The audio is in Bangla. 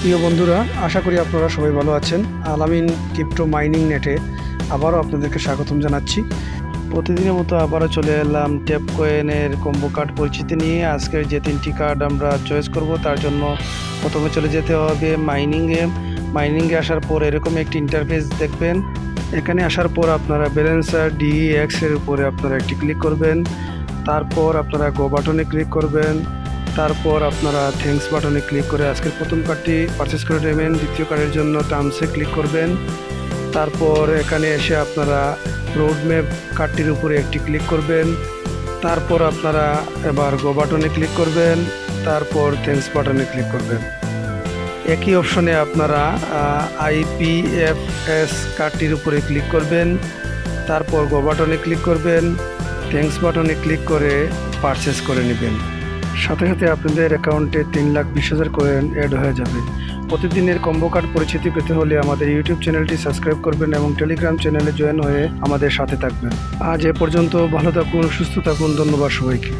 প্রিয় বন্ধুরা, আশা করি আপনারা সবাই ভালো আছেন। আলামিন ক্রিপ্টো মাইনিং নেটে আবারও আপনাদেরকে স্বাগতম জানাচ্ছি। প্রতিদিনের মতো আবারও চলে এলাম ট্যাপ কয়েনের কম্বো কার্ড পরিচিতি নিয়ে। আজকের যে তিনটি কার্ড আমরা চয়েস করব, তার জন্য প্রথমে চলে যেতে হবে মাইনিংয়ে মাইনিংয়ে আসার পর এরকম একটি ইন্টারফেস দেখবেন। এখানে আসার পর আপনারা ব্যালেন্সার ডিএক্স এর উপরে আপনারা একটি ক্লিক করবেন। তারপর আপনারা গো বাটনে ক্লিক করবেন। তারপর আপনারা থ্যাঙ্কস বাটনে ক্লিক করে আজকের প্রথম কার্ডটি পারচেস করে নেবেন। দ্বিতীয় কার্ডের জন্য টার্মসে ক্লিক করবেন। তারপর এখানে এসে আপনারা রোড ম্যাপ কার্ডটির উপরে একটি ক্লিক করবেন। তারপর আপনারা এবার গো বাটনে ক্লিক করবেন। তারপর থ্যাঙ্কস বাটনে ক্লিক করবেন। একই অপশনে আপনারা আইপিএফএস কার্ডটির উপরে ক্লিক করবেন। তারপর গো বাটনে ক্লিক করবেন। থ্যাঙ্কস বাটনে ক্লিক করে পারচেস করে নেবেন। সাথে সাথে আপনাদের অ্যাকাউন্টে তিন লাখ বিশ হাজার কয়েন অ্যাড হয়ে যাবে। প্রতিদিনের কম্বো কার্ড পরিচিতি পেতে হলে আমাদের ইউটিউব চ্যানেলটি সাবস্ক্রাইব করবেন এবং টেলিগ্রাম চ্যানেলে জয়েন হয়ে আমাদের সাথে থাকবেন। আজ এ পর্যন্ত ভালো থাকুন, সুস্থ থাকুন, ধন্যবাদ সবাইকে।